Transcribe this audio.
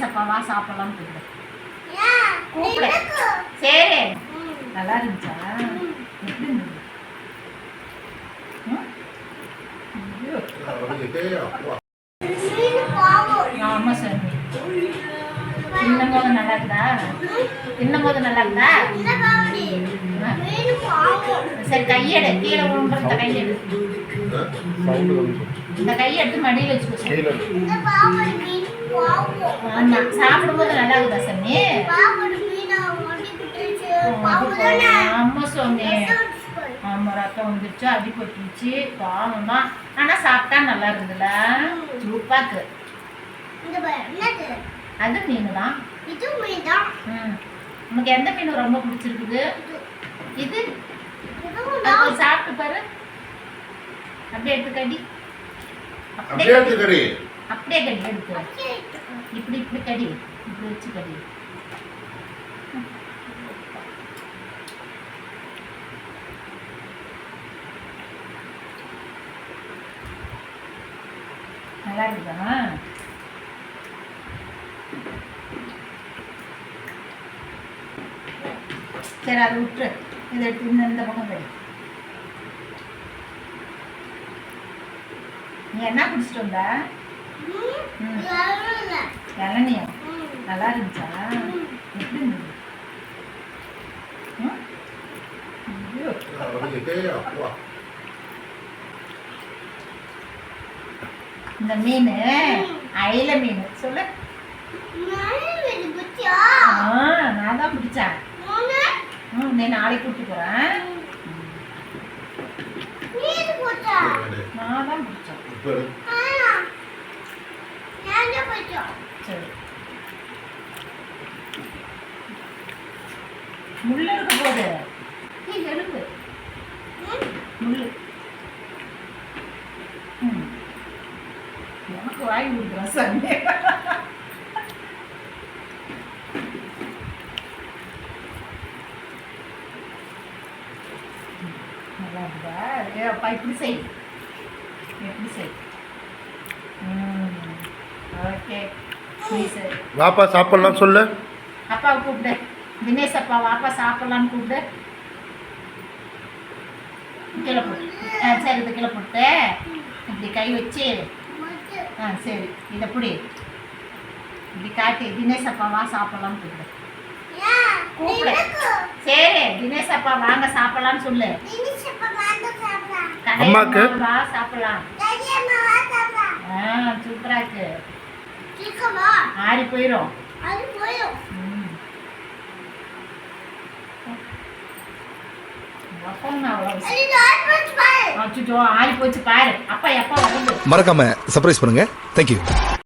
தினேஷ் அப்பாவா சாப்பிடலாம்னு கூப்பிடு. கூப்பிடு சரி. நல்லா இருந்துச்சா. ஆமா சாமி. இன்னும் போது நல்லா இன்னும் போது நல்லா. சரி கையெடு. கீழே விழுந்துருந்த கையெடு. இந்த கையை எடுத்து மடியில் வச்சுக்கோ. ஆமா சாப்பிடும்போது நல்லா இருக்குதா சாமி ஆமா சாமி ஆமா ரத்தம் வந்துருச்சு அடிபட்டுருச்சு பாவம் தான் ஆனா சாப்பிட்டா நல்லா இருந்ததுல சூப்பாக்கு அது மீன் தான். ம். உனக்கு எந்த மீன் ரொம்ப பிடிச்சிருக்குது? இது. சாப்பிட்டு பாரு. அப்படியே எடுத்து கடி அப்படியே எடுத்து கடி அப்படியே கடி எடுத்து இப்படி இப்படி கடி இப்படி வச்சு கடி. நல்லா இருக்குதா? சரி அதை விட்டுரு. இதை எடுத்து இன்னும் இந்த பக்கம் கடி. நீ என்ன குடிச்சிட்டு வந்த? இளநியா நல்லா இருந்துச்சா? எப்படி இருந்தது. இந்த மீன் அயில மீன் சொல்லு. நான் தான் பிடிச்சேன். நீ நாளைக்கு கூட்டி போறேன் நான் தான் பிடிச்சேன். சரி முள்ளு எடுக்க போது நீ எழுது முள் எனக்கு வாய் விடுறா சண்டே நல்லா இருக்குதா அப்பா இப்படி செய். எப்படி செய். ம். வாப்பா சாப்பிடலாம் சொல்லு. அப்பாவை கூப்பிடு. தினேஷ் அப்பா வாப்பா சாப்பிடலான்னு கூப்பிடு. கீழே போட்டு ஆ சரி இது கீழே போட்டு இப்படி கை வச்சு. ஆ சரி இதை பிடி. இப்படி காட்டி தினேஷ் அப்பாவா சாப்பிடலான்னு கூப்பிடு. கூப்பிடு. சரி தினேஷ் அப்பா வாங்க சாப்பிடலான்னு சொல்லு. அம்மாக்கு? வா சாப்பிடலாம். ஆ சூப்பரா இருக்கு. ஆறி போயிடும் ம். அப்பா நான் அவ்வளவு அச்சுச்சோ ஆறி போச்சு பாரு. அப்பா எப்பா வருது மறக்காம சர்ப்ரைஸ் பண்ணுங்க. தேங்க்யூ